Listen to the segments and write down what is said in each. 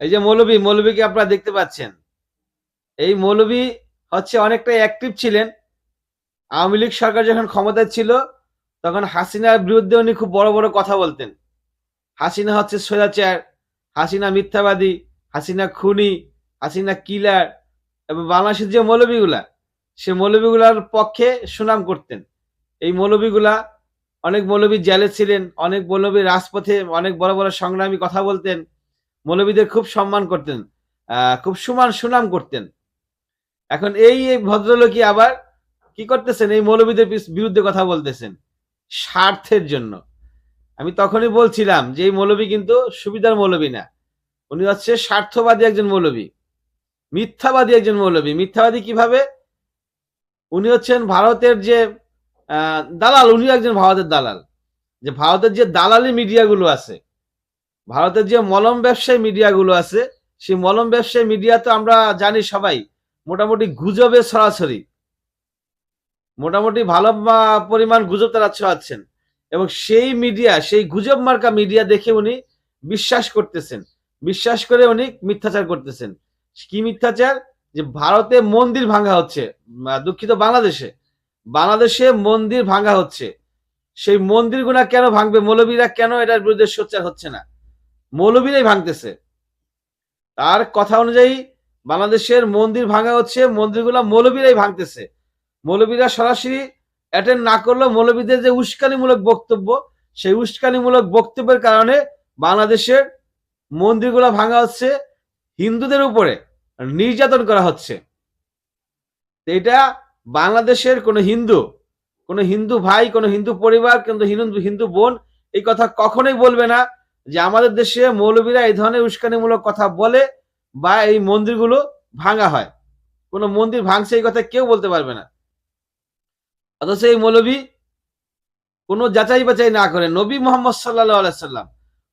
এই যে মৌলবী মৌলবীকে আপনারা দেখতে পাচ্ছেন। এই মৌলবী হচ্ছে অনেকটা অ্যাক্টিভ ছিলেন। আওয়ামী লীগ সরকার যখন ক্ষমতায় ছিল, তখন হাসিনার বিরুদ্ধে উনি খুব বড় বড় কথা বলতেন। হাসিনা হচ্ছে স্বৈরাচার, হাসিনা মিথ্যাবাদী, হাসিনা খুনি, হাসিনা কিলার এবং বাংলাদেশের যে মৌলবীগুলা সে মৌলবীগুলার পক্ষে সুনাম করতেন। এই মৌলবীগুলা অনেক মৌলবী জেলে ছিলেন, অনেক মৌলবী রাজপথে অনেক বড় বড় সংগ্রামী কথা বলতেন। মৌলবীদের খুব সম্মান করতেন খুব সুমান সুনাম করতেন। এখন এই ভদ্রলোকই আবার কি করতেছেন? এই মৌলবীদের বিরুদ্ধে কথা বলতেছেন, স্বার্থের জন্য। আমি তখনই বলছিলাম যে এই মৌলবী কিন্তু সুবিধার মৌলবী না। উনি হচ্ছে স্বার্থবাদী একজন মৌলবী মিথ্যাবাদী একজন মৌলবী মিথ্যাবাদী কীভাবে? উনি হচ্ছেন ভারতের যে দালাল উনি একজন ভারতের দালাল। যে ভারতের যে দালালি মিডিয়াগুলো আছে ভারতের যে মলম ব্যবসায়ী মিডিয়াগুলো আছে, সেই মলম ব্যবসায়ী মিডিয়া তো আমরা জানি সবাই, মোটামুটি গুজবে সরাসরি। মোটামুটি ভালো পরিমাণ গুজব তারা ছড়াচ্ছেন। এবং সেই মিডিয়া সেই গুজব মার্কা মিডিয়া দেখে উনি বিশ্বাস করতেছেন। বিশ্বাস করে উনি মিথ্যাচার করতেছেন। কি মিথ্যাচার? যে ভারতে মন্দির ভাঙা হচ্ছে দুঃখিত বাংলাদেশে। বাংলাদেশে মন্দির ভাঙা হচ্ছে। সেই মন্দিরগুলা কেন ভাঙবে? মৌলবীরা কেন এটার বিরুদ্ধে সোচ্চার হচ্ছে না? মৌলবীরাই ভাঙতেছে। তার কথা অনুযায়ী বাংলাদেশের মন্দির ভাঙা হচ্ছে, মন্দিরগুলা মৌলবীরাই ভাঙতেছে। মৌলবীরা সরাসরি অ্যাটেন্ড না করলেও মৌলবীদের যে উস্কানিমূলক বক্তব্য, সেই উস্কানিমূলক বক্তব্যের কারণে বাংলাদেশের মন্দিরগুলো ভাঙা হচ্ছে, হিন্দুদের উপরে নির্যাতন করা হচ্ছে। এটা বাংলাদেশের কোনো হিন্দু কোনো হিন্দু ভাই, কোনো হিন্দু পরিবার কিন্তু হিন্দু হিন্দু বোন এই কথা কখনোই বলবে না। যে আমাদের দেশে মৌলবীরা এই ধরনের উস্কানিমূলক কথা বলে বা এই মন্দিরগুলো ভাঙা হয়। কোনো মন্দির ভাঙছে এই কথা কেউ বলতে পারবে না। অথচ এই মৌলবী কোনো যাচাই বাছাই না করে। নবী মোহাম্মদ সাল্লাহ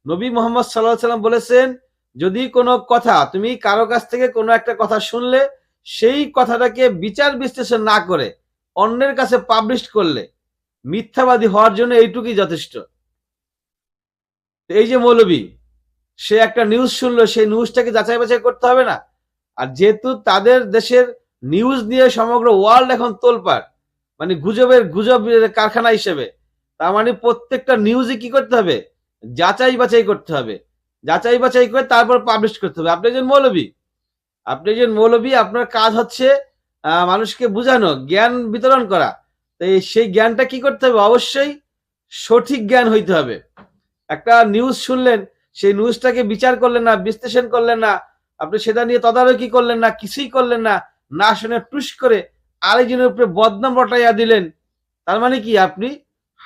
নবী মোহাম্মদ সাল্লাহ সাল্লাম বলেছেন, যদি কোনো কথা তুমি কারও কাছ থেকে কোনো একটা কথা শুনলে, সেই কথাটাকে বিচার বিশ্লেষণ না করে অন্যের কাছে পাবলিশ করলে, মিথ্যাবাদী হওয়ার জন্য এইটুকুই যথেষ্ট। এই যে মৌলবী, সে একটা নিউজ শুনলো, সেই নিউজটাকে যাচাই বাছাই করতে হবে না। আর যেহেতু তাদের দেশের নিউজ নিয়ে সমগ্র ওয়ার্ল্ড এখন তোলপাড় মানে গুজবের গুজব কারখানা হিসেবে, তার মানে প্রত্যেকটা নিউজই কি করতে হবে? যাচাই বাছাই করতে হবে। যাচাই বাছাই করে তারপর পাবলিশ করতে হবে। আপনি একজন মৌলবী, আপনি একজন মৌলবী, আপনার কাজ হচ্ছে মানুষকে বোঝানো, জ্ঞান বিতরণ করা। তো এই- সেই জ্ঞানটা কি করতে হবে? অবশ্যই সঠিক জ্ঞান হইতে হবে। একটা নিউজ শুনলেন, সেই নিউজটাকে বিচার করলেন না, বিশ্লেষণ করলেন না, আপনি সেটা নিয়ে তদারকি করলেন না, কিছুই করলেন না না শুনে টুস করে আরেকজনের উপরে বদনাম রটাইয়া দিলেন। তার মানে কি? আপনি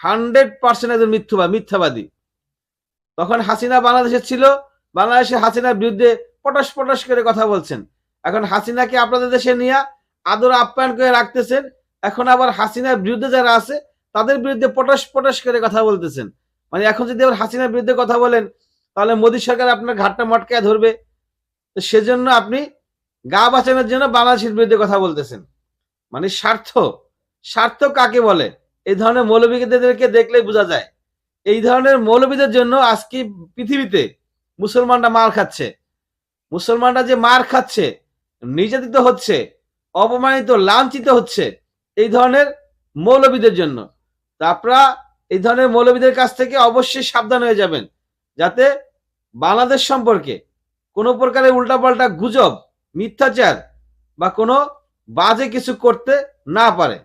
হান্ড্রেড পার্সেন্ট একজন মিথ্যুবা, মিথ্যাবাদী। তখন হাসিনা বাংলাদেশে ছিল, বাংলাদেশে হাসিনার বিরুদ্ধে পটাশ পটাশ করে কথা বলছেন। এখন হাসিনাকে আপনাদের দেশে নিয়ে আদর আপ্যায়ন করে রাখতেছেন, এখন আবার হাসিনার বিরুদ্ধে যারা আছে, তাদের বিরুদ্ধে পটাশ পটাশ করে কথা বলতেছেন। মানে এখন যদি আবার হাসিনার বিরুদ্ধে কথা বলেন, তাহলে মোদী সরকার আপনার ঘাটটা মটকায় ধরবে। তো সেজন্য আপনি গা বাঁচানোর জন্য বাংলাদেশের বিরুদ্ধে কথা বলতেছেন। মানে স্বার্থ স্বার্থ কাকে বলে? এই ধরনের মৌলবীদেরকে দেখলেই বোঝা যায়। এই ধরনের মৌলবীদের জন্য আজকে পৃথিবীতে মুসলমানরা মার খাচ্ছে? মুসলমানরা যে মার খাচ্ছে, নির্যাতিত হচ্ছে, অপমানিত, লাঞ্ছিত হচ্ছে, এই ধরনের মৌলবীদের জন্য। তা আপনারা এই ধরনের মৌলবীদের কাছ থেকে অবশ্যই সাবধান হয়ে যাবেন, যাতে বাংলাদেশ সম্পর্কে কোনো প্রকারের উল্টাপাল্টা গুজব, মিথ্যাচার বা কোনো বাজে কিছু করতে না পারে।